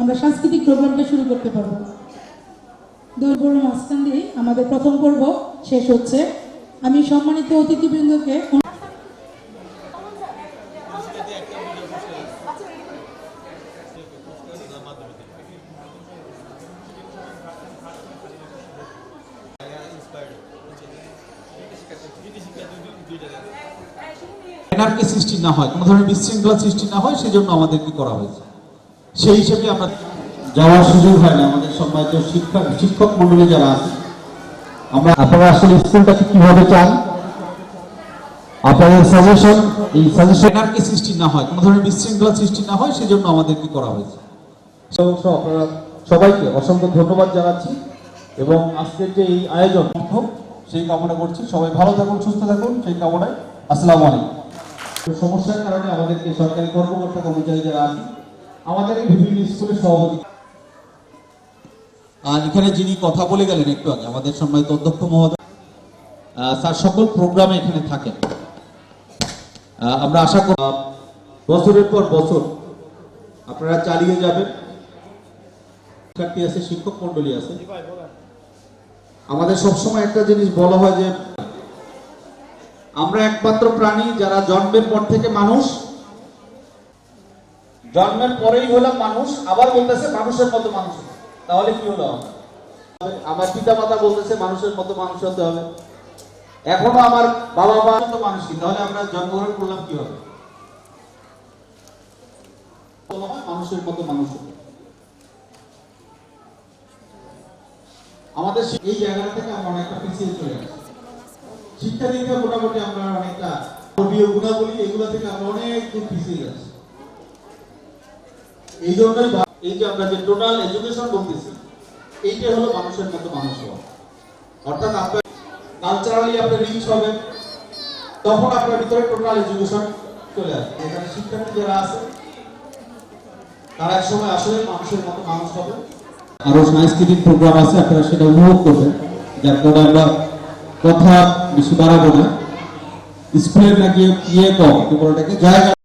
আমরা সাংস্কৃতিক প্রোগ্রামটা শুরু করতে পারব। দৌড় মাঝখান দিয়ে আমাদের প্রথম পর্ব শেষ হচ্ছে। আমি সম্মানিত অতিথিবৃন্দকে সৃষ্টি না হয়, কোনো ধরনের বিশৃঙ্খলা সৃষ্টি না হয়, সেজন্য আমাদেরকে করা হয়েছে। সেই হিসেবে আমরা যাওয়ার সুযোগ হয় না। আমাদের সম্মানিত শিক্ষক শিক্ষক মন্ডলী যারা আছে আমরা আপনারা আসলে স্কুলটাকে কীভাবে চান? আপনাদের সাজেশন এই সাজেশন এনার্কি সৃষ্টি না হয় কোনো ধরনের বিশৃঙ্খলা সৃষ্টি না হয় সেজন্য আমাদেরকে করা হয়েছে। আপনারা সবাইকে অসংখ্য ধন্যবাদ জানাচ্ছি এবং আজকের যে এই আয়োজন হোক সেই কামনা করছি। সবাই ভালো থাকুন সুস্থ থাকুন সেই কামনায় আসসালামু আলাইকুম। সমস্যার কারণে আমাদেরকে সরকারি কর্মকর্তা কর্মচারী যারা আছে আমাদের বিভিন্ন স্কুলের সভাপতি আর এখানে যিনি কথা বলে গেলেন একটু আগে আমাদের সম্মানিত অধ্যক্ষ মহোদয় স্যার সকল প্রোগ্রামে এখানে থাকেন। আমরা আশা করি বছরের পর বছর আপনারা চালিয়ে যাবেন। শিক্ষার্থী আছে শিক্ষক মন্ডলী আছে। আমাদের সবসময় একটা জিনিস বলা হয় যে আমরা একমাত্র প্রাণী যারা জন্মের পর থেকে মানুষ জন্মের পরেই হলাম মানুষ, আবার বলতেছে মানুষের মতো মানুষ তাহলে কি হলো? আমার? পিতা মাতা বলতেছে মানুষের মতো মানুষ হতে হবে। এখনও আমার বাবা মা মতো মানুষ কি? তাহলে আমরা জন্মগ্রহণ করলাম কি হবে মানুষের মতো মানুষ হতে আমাদের এই জায়গা থেকে আমরা অনেকটা পিছিয়ে চলে গেছি। শিক্ষা দীক্ষা মোটামুটি আমরা অনেকটা গুণাবলী এগুলো থেকে আমরা অনেক দূর পিছিয়ে যাচ্ছি। এই জন্যই এই যে আমরা যে টোটাল এডুকেশন বলতেছি এইটা হলো মানুষের মতো মানুষ হওয়া। অর্থাৎ আপনার কালচারালি আপনি রিচ হবেন তখন আপনার ভিতরে টোটাল এডুকেশন চলে আসবে। এখানে শিক্ষার্থী যারা আছে, তারা এক সময় আসলে মানুষের মতো মানুষ হবে। আরও সাংস্কৃতিক প্রোগ্রাম আছে, আপনারা সেটা উপভোগ করবেন। যার কারণে আমরা কথা বেশি বাড়াবো না। স্কুলের নাকি ইয়ে কম, কি বলে জায়গা